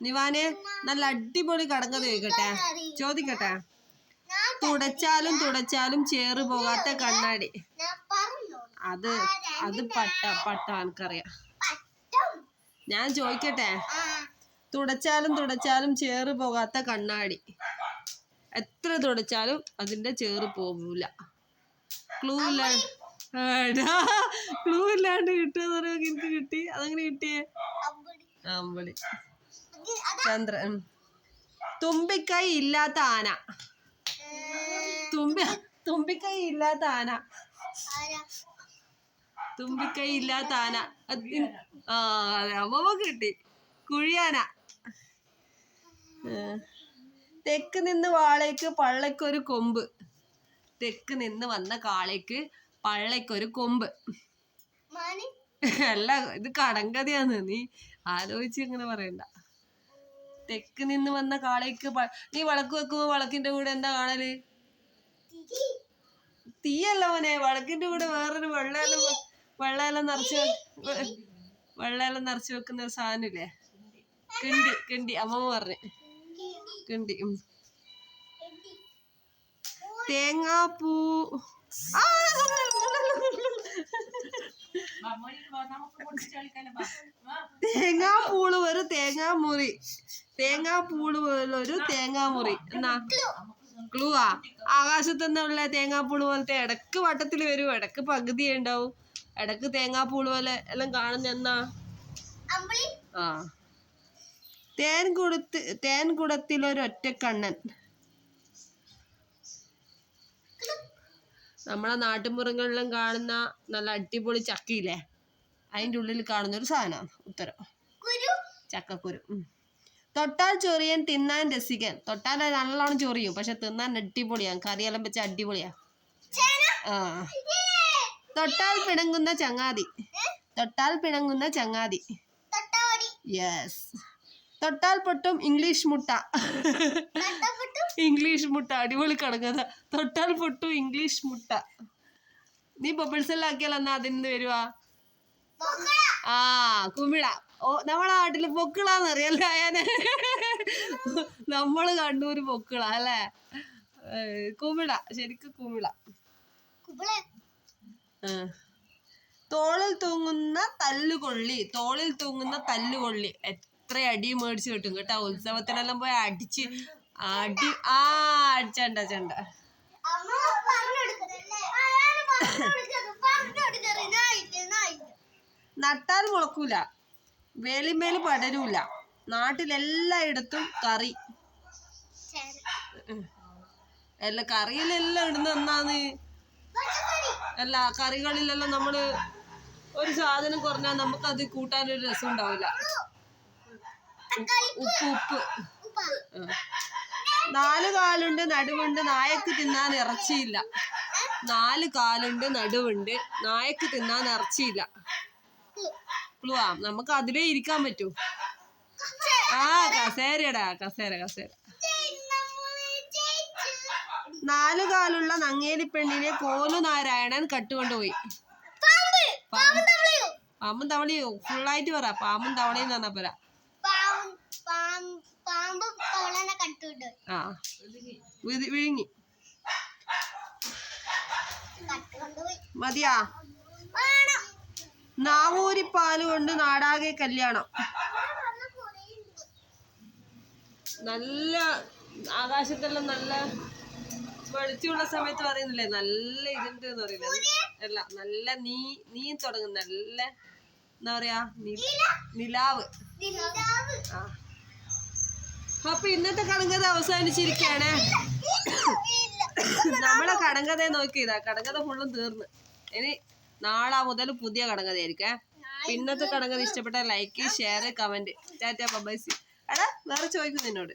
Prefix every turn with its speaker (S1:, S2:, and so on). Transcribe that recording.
S1: നിവാനെ നല്ല അടിപൊളി കടങ്ങ ചോദിക്കട്ടെ ചോദിക്കട്ടെ. തുടച്ചാലും തുടച്ചാലും ചേറ് പോകാത്ത കണ്ണാടി. അത് അത് പട്ട പട്ട എനിക്കറിയാം ഞാൻ ചോദിക്കട്ടെ. തുടച്ചാലും തുടച്ചാലും ചേറ് പോകാത്ത കണ്ണാടി. എത്ര തുടച്ചാലും അതിന്റെ ചേറ് പോകൂല ക്ലൂ ഇല്ല ക്ലൂ ഇല്ലാണ്ട് കിട്ടുക എനിക്ക് കിട്ടി. അതങ്ങനെ കിട്ടിയേ?
S2: അമ്പടി
S1: ചന്ദ്രൻ. തുമ്പിക്കൈ ഇല്ലാത്ത ആന. തുമ്പി തുമ്പിക്കൈ ഇല്ലാത്ത ആന. തുമ്പിക്കൈ ഇല്ലാത്ത ആന. ആ അതെ അമ്മ കിട്ടി. കുഴിയാന. തെക്ക് നിന്ന് വാളേക്ക് പള്ളക്കൊരു കൊമ്പ്. തെക്ക് നിന്ന് വന്ന കാളയ്ക്ക് പള്ളക്കൊരു കൊമ്പ്. അല്ല ഇത് കടങ്കഥയാണ് നീ ആലോചിച്ച് ഇങ്ങനെ പറയണ്ട. തെക്ക് നിന്ന് വന്ന കാളയ്ക്ക് നീ വളക്ക് വെക്കുമ്പോ വളക്കിന്റെ കൂടെ എന്താ
S2: കാണൽ?
S1: തീയല്ല മോനെ. വിളക്കിന്റെ കൂടെ വേറൊരു വെള്ളയെല്ലാം വെള്ളയെല്ലാം നിറച്ച് വെള്ളയെല്ലാം നിറച്ച് വെക്കുന്ന ഒരു സാധനമില്ലേ? കിണ്ടി കിണ്ടി. അമ്മമ്മ പറഞ്ഞു. കിണ്ടി. തേങ്ങാപ്പൂ. ആ, തേങ്ങാപ്പൂൾ ഒരു തേങ്ങാമുറി. തേങ്ങാപ്പൂൾ പോലെ ഒരു തേങ്ങാമുറി എന്നാ? ക്ലൂ ആ. ആകാശത്ത് നിന്നുള്ള തേങ്ങാപ്പൂൾ പോലത്തെ ഇടയ്ക്ക് വട്ടത്തിൽ വരും. ഇടയ്ക്ക് പകുതി ഉണ്ടാവും. ഇടയ്ക്ക് തേങ്ങാപ്പൂൾ പോലെ എല്ലാം കാണുന്ന എന്നാ? ആ. തേൻ കുടത്ത് തേൻ കുടത്തിലൊരു ഒറ്റക്കണ്ണൻ നമ്മളെ നാട്ടുമ്പുറങ്ങളിലും കാണുന്ന നല്ല അടിപൊളി ചക്കയില്ലേ? അതിന്റെ ഉള്ളിൽ കാണുന്ന ഒരു സാധനമാണ് ഉത്തരം.
S2: കുരു.
S1: ചക്കക്കുരു. തൊട്ടാൽ ചൊറിയൻ തിന്നാൻ രസിക്കൻ. തൊട്ടാൽ നല്ലോണം ചൊറിയും. പക്ഷെ തിന്നാൻ അടിപൊളിയാണ് കറിയെല്ലാം വെച്ച അടിപൊളിയാ. ആ. തൊട്ടാൽ പിണങ്ങുന്ന ചങ്ങാതി. തൊട്ടാൽ പിണങ്ങുന്ന ചങ്ങാതി. യെസ് തൊട്ടാൽ പൊട്ടും ഇംഗ്ലീഷ് മുട്ട. ഇംഗ്ലീഷ് മുട്ട. അടിപൊളി കടങ്ങത തൊട്ടാൽ പൊട്ടും ഇംഗ്ലീഷ് മുട്ട. നീ ബബിൾസ് എല്ലാം ആക്കിയാൽ എന്നാ അതിന്ന് വരുവാ? ആ കുമിള. ഓ നമ്മളെ നാട്ടിൽ പൊക്കിളാന്ന് അറിയല്ലേ അയാനെ? നമ്മൾ കണ്ണൂര് പൊക്കിള അല്ലേ? കുമിള ശരിക്കും കുമിള. തോളിൽ തൂങ്ങുന്ന തല്ലുകൊള്ളി തോളിൽ തൂങ്ങുന്ന തല്ലുകൊള്ളി. എത്ര അടി മേടിച്ച് കിട്ടും കേട്ടോ ഉത്സവത്തിനെല്ലാം പോയി അടിച്ച് അടി ആ അടിച്ചണ്ട ചണ്ട
S2: അമ്മ പറഞ്ഞു കൊടുക്കുന്നല്ലേ ആരാണ് പറഞ്ഞു കൊടുക്കുന്നത് പറഞ്ഞു കൊടുക്കുന്നത് നായിട്ട് നായിട്ട്
S1: നട്ടാൽ മുളക്കൂല. വേലിമേൽ പടരൂല. നാട്ടിലെല്ലായിടത്തും കറി. അല്ല കറിയിലെല്ലാം ഇടുന്ന എന്നാന്ന് അല്ല കറികളിലെല്ലാം നമ്മൾ ഒരു സാധനം കുറഞ്ഞാൽ കൂട്ടാൻ ഒരു രസം ഉണ്ടാവില്ല. ഉപ്പ് ഉപ്പ നാല് കാലുണ്ട് നടുവുണ്ട്. നായക്ക് തിന്നാൻ ഇറച്ചിയില്ല. നാല് കാലുണ്ട് നടുവുണ്ട്. നായക്ക് തിന്നാൻ ഇറച്ചിയില്ല. നമുക്ക് അതിലേ ഇരിക്കാൻ പറ്റൂ. ആ കസേരടാ കസേര കസേര. നാലു കാലുള്ള നങ്ങേലി പെണ്ണിനെ കോലു നാരായണൻ കട്ടുകൊണ്ടുപോയി
S2: പാമ്പ്. തവളയോ.
S1: ഫുള്ളായിട്ട് പറ പാമ്പും തവളയും തന്നെ പറ ആ വിഴുങ്ങി. മതിയാ. നാവൂരിപ്പാൽ കൊണ്ട് നാടാകെ കല്യാണം. നല്ല ആകാശത്തെല്ലാം നല്ല വെളിച്ചമുള്ള സമയത്ത് പറയുന്നില്ലേ? നല്ല ഇതുണ്ട് എന്ന് പറയുന്നത്. അല്ല നല്ല നീ നീ തുടങ്ങും. നല്ല എന്താ പറയാ നിലാവ്. ആ. അപ്പൊ ഇന്നത്തെ കടങ്കഥ അവസാനിച്ചിരിക്കുകയാണ്. നമ്മളെ കടങ്കഥ നോക്കിയതാ. കടങ്കഥ ഫുള്ളും തീർന്ന്. ഇനി നാളെ മുതൽ പുതിയ കടങ്കഥയായിരിക്കേ. പിന്നത്തെ കടങ്കഥ ഇഷ്ടപ്പെട്ട like share comment tata bye see എടാ വേറെ ചോദിക്കും നിന്നോട്